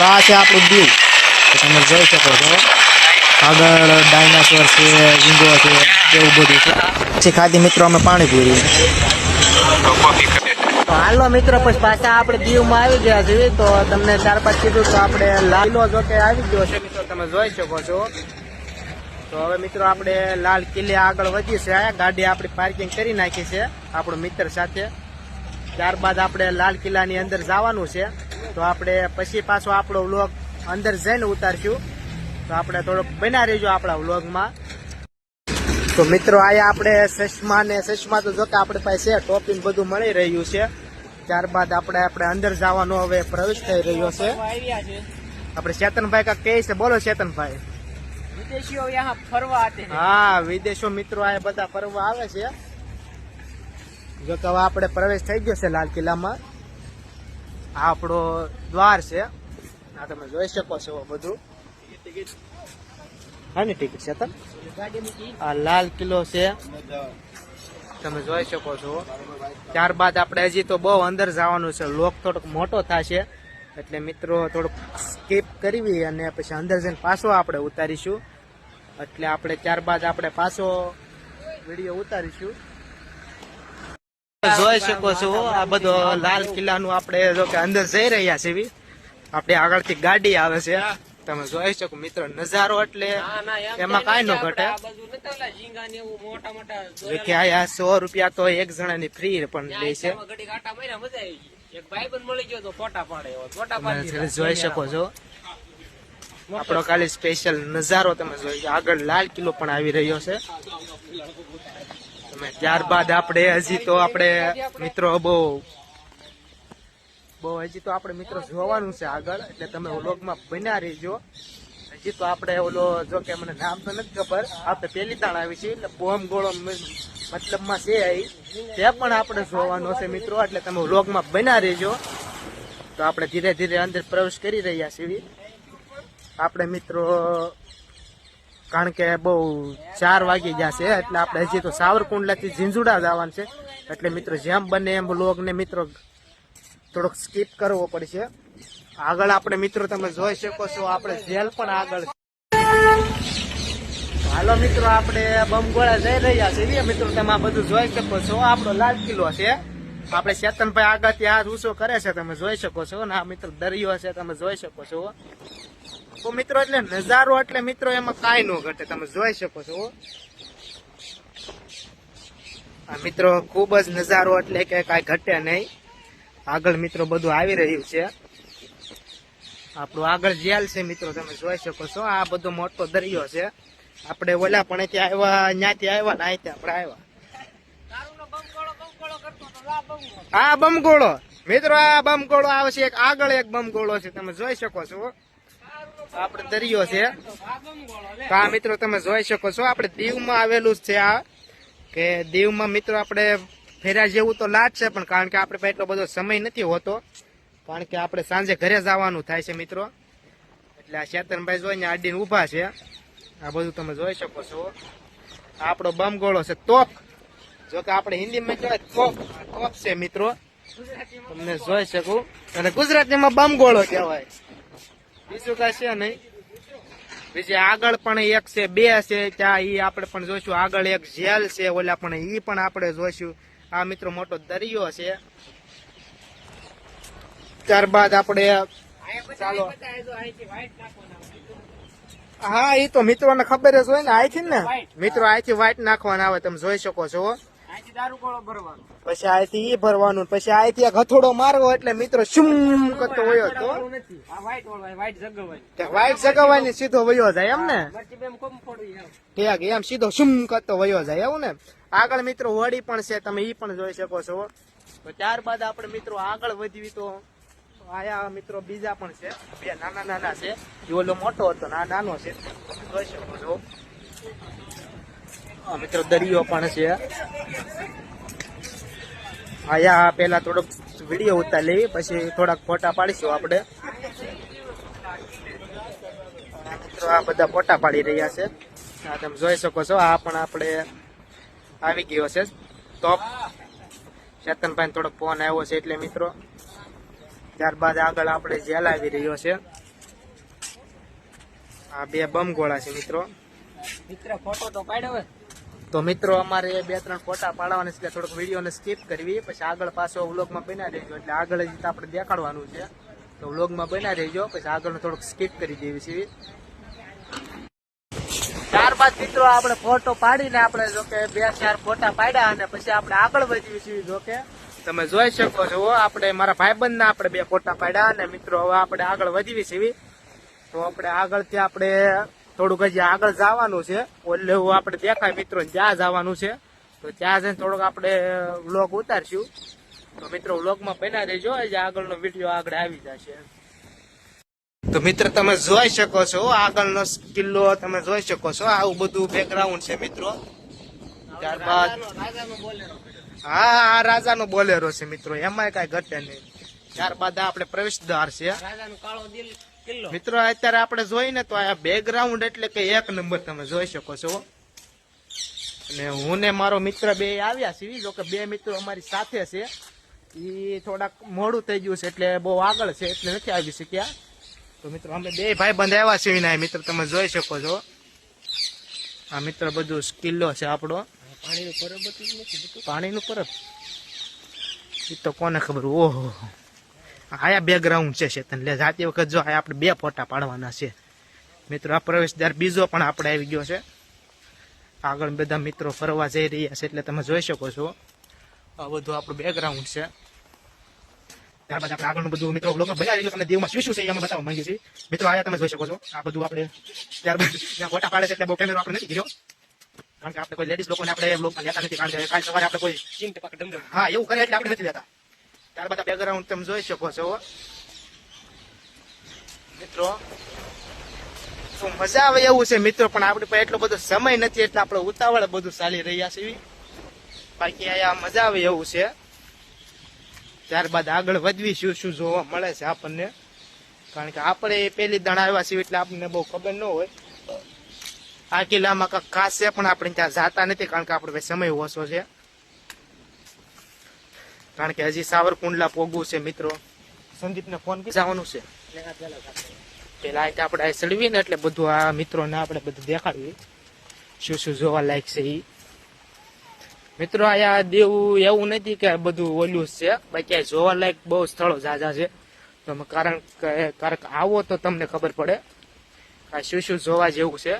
મિત્રો આ છે આપણું દીવ. તમે જોઈ શકો છો. આગળ ડાયનાસોર છે ઝીંગો છે એવું બધું છે. પછી ખાધી મિત્રો અમે પાણીપુરી. તો હાલો મિત્રો, પછી પાછા આપણે દીવમાં આવી ગયા છીએ. તો તમને ચાર પાંચ કીધું તો આપણે લાલો જો કે આવી ગયો છે મિત્રો, તમે જોઈ શકો છો. તો હવે મિત્રો, આપણે લાલ કિલ્લે આગળ વધી છે. ગાડી આપણી પાર્કિંગ કરી નાખી છે, આપણો મિત્ર સાથે. ત્યારબાદ આપણે લાલ કિલ્લાની અંદર જવાનું છે. તો આપણે પછી પાછો આપણો વ્લોગ અંદર જઈને ઉતારશું. તો આપણે થોડોક બના રહીજો આપણા વ્લોગમાં. તો મિત્રો આયા આપણે સસમા ને સસમા તો જોતા આપણી પાસે છે ટોપિંગ બધું મળી રહ્યું છે. ત્યારબાદ આપણે આપણે અંદર જવાનો હવે પ્રવેશ થઈ રહ્યો છે. આપણે ચેતનભાઈ કા કહે છે બોલો ચેતનભાઈ હા. વિદેશો મિત્રો આ બધા ફરવા આવે છે. જો કે આપણે પ્રવેશ થઈ ગયો છે લાલ કિલ્લામાં. આ આપણો દ્વાર છે. આ તમે જોઈ શકો છો બધું. હાની ટિકિટ છે મૂકી આ લાલ કિલ્લો છે. તમે જોઈ શકો છો. ત્યારબાદ આપણે હજી તો બહુ અંદર જવાનું છે. લોક થોડોક મોટો થશે. એટલે મિત્રો થોડુંક સ્કીપ કરવી અને પછી અંદર જઈને પાછો આપણે ઉતારીશું. એટલે આપણે ત્યારબાદ આપણે પાછો વીડિયો ઉતારીશું. જોઈ શકો છો આ બધો લાલ કિલ્લાનું આપણે જો કે અંદર જઈ રહ્યા છીએ આપણે આગળથી ગાડી આવે છે. તમે જોઈ શકો મિત્રો નજારો એટલે ના, ના, એમાં કઈ ન ઘટે. ને કે આ સો રૂપિયા તો એક જણાની ફ્રી પણ લે છે. જોઈ શકો છો. આપણો ખાલી સ્પેશિયલ નજારો તમે જોઈ આગળ લાલ કિલ્લો પણ આવી રહ્યો છે. ત્યારબાદ આપણે હજી તો આપણે મિત્રો બહુ બહુ હજી તો આપણે મિત્રો જોવાનું છે આગળ, એટલે તમે વ્લોગમાં બન્યા રહીજો. હજી તો આપણે ઓલો જો કે મને નામ તો નથી ખબર, આપણે પેલી તાણ આવી છે, એટલે બોમ ગોળો મતલબમાં છે તે પણ આપણે જોવાનો છે મિત્રો, એટલે તમે વ્લોગમાં બન્યા રહેજો. તો આપણે ધીરે ધીરે અંદર પ્રવેશ કરી રહ્યા છીએ. આપણે મિત્રો કારણ કે બહુ ચાર વાગી ગયા છે, એટલે આપણે હજી તો સાવરકુંડલાથી ઝીંઝુડા જવાનું છે. એટલે મિત્રો, જેમ બને એમ લોગને મિત્રો, થોડોક સ્કીપ કરવો પડશે. આગળ આપણે મિત્રો, તમે જોઈ શકો છો, આપણે જેલ પણ આગળ હાલો મિત્રો, આપણે બમગોળા જઈ રહ્યા છીએ. મિત્રો, તમે આ બધું જોઈ શકો છો. આપણો લાલ કિલ્લો છે. આપણે ચેતનભાઈ આગળ ત્યાં રૂસો કરે છે, તમે જોઈ શકો છો. ને આ મિત્રો દરિયો છે, તમે જોઈ શકો છો. મિત્રો એટલે નજારો એટલે મિત્રો એમાં કાંઈ ન ઘટે. તમે જોઈ શકો છો મિત્રો ખૂબ જ નજારો એટલે કે કાંઈ ઘટે નહીં. આગળ મિત્રો બધું આવી રહ્યું છે. આપણું આગળ જેલ છે મિત્રો, તમે જોઈ શકો છો. આ બધો મોટો દરિયો છે. આપણે ઓલા પણ ત્યાં આવ્યા ત્યાંથી આવ્યા ને અહીંથી આપણે આવ્યા. આ બમગોળો મિત્રો, આ બમગોળો આવે છે એક આગળ એક બમગોળો છે. તમે જોઈ શકો છો આપણે દરિયો છે. તો આ મિત્રો તમે જોઈ શકો છો, આપણે દીવમાં આવેલું છે આ. કે દીવમાં મિત્રો આપણે ફેર્યા જેવું તો લાગશે પણ કારણ કે આપણે એટલો બધો સમય નથી હોતો. કારણ કે આપણે સાંજે ઘરે જવાનું થાય છે મિત્રો. એટલે આ શેતનભાઈ જોઈને આડીને ઊભા છે. આ બધું તમે જોઈ શકો છો. આપણો બમગોળો છે તોપ. જો કે આપણે હિન્દીમાં કહેવાય તોપ. તોપ છે મિત્રો. તમને જોઈ શકું. અને ગુજરાતીમાં બમગોળો કહેવાય. બીજું કાંઈ છે નહીં. બીજી આગળ પણ એક છે બે છે ત્યાં ઈ આપણે પણ જોઈશું. આગળ એક જેલ છે ઓલા પણ ઈ પણ આપણે જોઈશું. આ મિત્રો મોટો દરિયો છે. ત્યારબાદ આપણે ચાલો. હા એ તો મિત્રોને ખબર જ હોય ને અહીંથી ને. મિત્રો અહીંથી વ્હાઈટ નાખવાના આવે તમે જોઈ શકો છો. પછી અહીંથી ઈ ભરવાનું પછી અહીંથી એક હથોડો મારવો એટલે મિત્રો શું કરતો વયો તો વાઈટ. વ્હાઈટ સીધો વયો જાય એમ ને. ઠીક એમ સીધો શું કરતો વયો જાય એવું ને? આગળ મિત્રો હોડી પણ છે તમે ઈ પણ જોઈ શકો છો. તો ત્યારબાદ આપણે મિત્રો આગળ વધવી તો આયા મિત્રો બીજા પણ છે. બે નાના નાના છે. એ ઓલો મોટો હતો ને નાનો છે. જોઈ શકો છો. મિત્રો દરિયો પણ છે. આયા પેલા થોડોક વીડિયો ઉતાર લેવી પછી થોડાક ફોટા પાડીશું આપણે. મિત્રો આ બધા ફોટા પાડી રહ્યા છે. આ તમે જોઈ શકો છો, આ પણ આપણે આવી ગયો છે. ટોપ ચેતનભાઈ થોડોક ફોન આવ્યો છે એટલે મિત્રો, ત્યારબાદ આગળ આપણે જેલ આવી રહ્યો છે. આ બે બમ ગોળા છે મિત્રો. મિત્ર ફોટો તો પાડ્યો તો મિત્રો, અમારે બે ત્રણ ફોટા પાડવાના છે થોડોક વિડીયોને સ્કીપ કરવી. પછી આગળ પાછો વ્લોગમાં બના દેજો એટલે આગળ જ આપણે દેખાડવાનું છે. તો વ્લોગમાં બના દેજો પછી આગળ થોડુંક સ્કીપ કરી દેવી છે. ત્યારબાદ મિત્રો, આપણે ફોટો પાડીને આપણે જો કે બે ચાર ફોટા પાડ્યા અને પછી આપણે આગળ વધીએ છીએ જો કે તમે જોઈ શકો છો, આપણે મારા ભાઈબંધના આપણે બે ફોટા પાડ્યા અને મિત્રો, હવે આપણે આગળ વધીએ છીએ. તો આપણે આગળથી આપણે થોડુંક હજી આગળ જવાનું છે. ઓલે આપણે દેખાય મિત્રો ત્યાં જવાનું છે. તો ત્યાં જઈને થોડુંક આપણે વ્લોગ ઉતારશું. તો મિત્રો, વ્લોગમાં બના દેજો હજી આગળનો વીડિયો આગળ આવી જશે. તો મિત્ર, તમે જોઈ શકો છો આગળનો કિલ્લો. તમે જોઈ શકો છો આવું બધું બેકગ્રાઉન્ડ છે મિત્રો. ત્યારબાદ હા, આ રાજાનો બોલેરો છે મિત્રો. એમાં કઈ ઘટે નહીં. ત્યારબાદ આપણે પ્રવેશ દ્વાર છે મિત્રો અત્યારે આપણે જોઈને તો આ બેકગ્રાઉન્ડ એટલે કે એક નંબર તમે જોઈ શકો છો. અને હું ને મારો મિત્ર બે આવ્યા છીએ જો કે બે મિત્રો અમારી સાથે છે. એ થોડાક મોડું થઈ ગયું છે એટલે બહુ આગળ છે એટલે નથી આવી શક્યા. તો મિત્રો અમે બે ભાઈ બંધ આવ્યા છીએ ને મિત્ર તમે જોઈ શકો છો. આ મિત્ર બધું કિલ્લો છે આપણો. પાણીનું પરબ પાણીનું પરબ? એ તો કોને ખબર? ઓહો. આયા બેકગ્રાઉન્ડ છે ચેતન લે, જાતી વખત જો આયા આપણે બે ફોટા પાડવાના છે. મિત્રો, આ પ્રવેશદ્વાર બીજો પણ આપણે આવી ગયો છે. આગળ બધા મિત્રો ફરવા જઈ રહ્યા છે, એટલે તમે જોઈ શકો છો. આ બધું આપણું બેકગ્રાઉન્ડ છે. ત્યારબાદ આપણે આગળનું બધું મિત્રો લોકો બધા આવી તમને દેવમાં શું શું છે અમે બતાવવા માંગીએ છીએ. મિત્રો આયા તમે જોઈ શકો છો. આ બધું આપણે ત્યારબાદ જ્યાં ફોટા પાડે છે, એટલે બહુ કેમેરો આપણે નથી ગયો કારણ કે આપણે કોઈ લેડીઝ લોકોને આપણે લેતા નથી, કારણ કે કાલ સવારે આપણે કોઈ હા, એવું કરે એટલે આપણે નથી લેતા. ત્યારબાદ બેકગ્રાઉન્ડ તમે જોઈ શકો છો મિત્રો તો મજા આવે એવું છે, મિત્રો, પણ આપણી પાસે એટલો બધો સમય નથી, એટલે આપણે ઉતાવળ બધું ચાલી રહ્યા છીએ બાકી અહીંયા મજા આવે એવું છે. ત્યારબાદ આગળ વધવી શું શું જોવા મળે છે આપણને. કારણ કે આપણે પેલી દાણા આવ્યા છીએ એટલે આપણને બહુ ખબર ન હોય. આ કિલ્લામાં કાંઈક ખાસ છે, પણ આપણે ત્યાં જાતા નથી, કારણ કે આપણે સમય ઓછો છે. કારણ કે હજી સાવરકુંડલા પોગવું છે મિત્રો. સંદીપને ફોન કરી. જવાનું છે. પેલા આ આપણે આ ચડવીએ ને એટલે બધું આ મિત્રોને આપણે બધું દેખાડવી. શું શું જોવા લાયક છે એ મિત્રો અહીંયા દેવું એવું નથી કે બધું ઓલું છે. બાકી આ જોવા લાયક બહુ સ્થળો જાજા છે. તમે કારણ કે કારણ કે આવો તો તમને ખબર પડે. આ શું શું જોવા જેવું છે.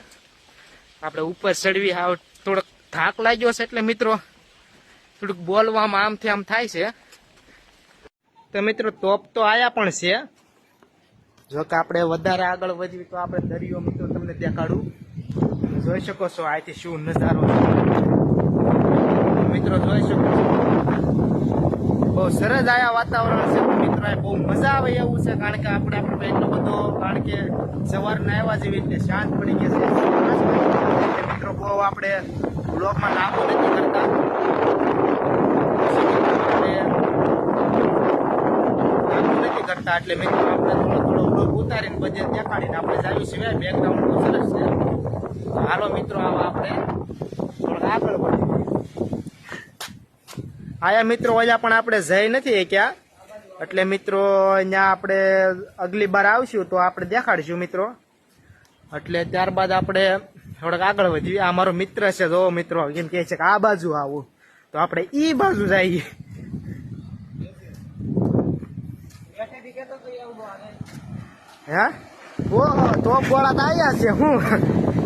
આપણે ઉપર ચડવી આવ થોડોક થાક લાગ્યો છે એટલે મિત્રો. થોડુંક બોલવામાં આમથી આમ થાય છે. તો મિત્રો, તોપ તો આયા પણ છે. જો કે આપણે વધારે આગળ વધીએ તો આપણે દરિયો મિત્રો તમને દેખાડું. જોઈ શકો છો આથી શું નજારો મિત્રો, જોઈ શકો છો. બહુ સરસ આયા વાતાવરણ છે. મિત્રો બહુ મજા આવે એવું છે, કારણ કે આપણે આપણે એટલો બધો, કારણ કે સવારના આવ્યા જેવી રીતે શાંત પડી ગયા છે. મિત્રો, બહુ આપણે બ્લોગમાં લાભો નથી કરતા આપણે લાગુ કરતા એટલે મિત્રો આપણે થોડો થોડો બ્લોગ ઉતારીને બધે દેખાડીને આપણે જાવી સિવાય બેકગ્રાઉન્ડ બહુ સરસ છે. હાલો મિત્રો, આવા આપણે થોડોક આગળ વધી આયા મિત્રો, અહીંયા પણ આપણે જઈ નથી ક્યાં એટલે મિત્રો, અહીંયા આપણે અગલી બાર આવશું તો આપણે દેખાડીશું મિત્રો. એટલે ત્યારબાદ આપણે થોડાક આગળ વધીએ. આ મારો મિત્ર છે જો મિત્રો, એમ કહે છે કે આ બાજુ આવું. તો આપણે ઈ બાજુ જઈએ બેઠેથી કહેતો તો એવું આવે હે? ઓહો તો ગોળા તો આવ્યા છે, હું?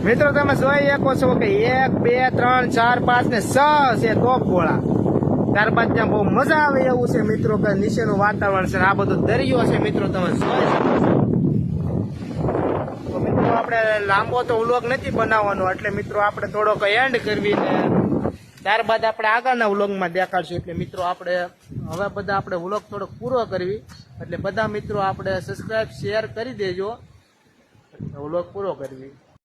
મિત્રો, તમે જોઈ શકો છો કે એક, બે, ત્રણ, ચાર, પાંચ ને છ છે તોપ ગોળા ત્યારબાદ ત્યાં બહુ મજા આવે એવું છે, મિત્રો, કે નીચેનું વાતાવરણ છે આ બધો દરિયો છે, મિત્રો, તમે જોઈ શકો છો. મિત્રો, આપણે લાંબો તો વ્લોગ નથી બનાવવાનો, એટલે મિત્રો, આપણે થોડોક એન્ડ કરવી ત્યારબાદ આપણે આગળના વ્લોગમાં દેખાડશું. એટલે મિત્રો, આપણે હવે બધા આપણે વ્લોગ થોડોક પૂરો કરવી. એટલે બધા મિત્રો આપણે સબસ્ક્રાઈબ શેર કરી દેજો. વ્લોગ પૂરો કરવી.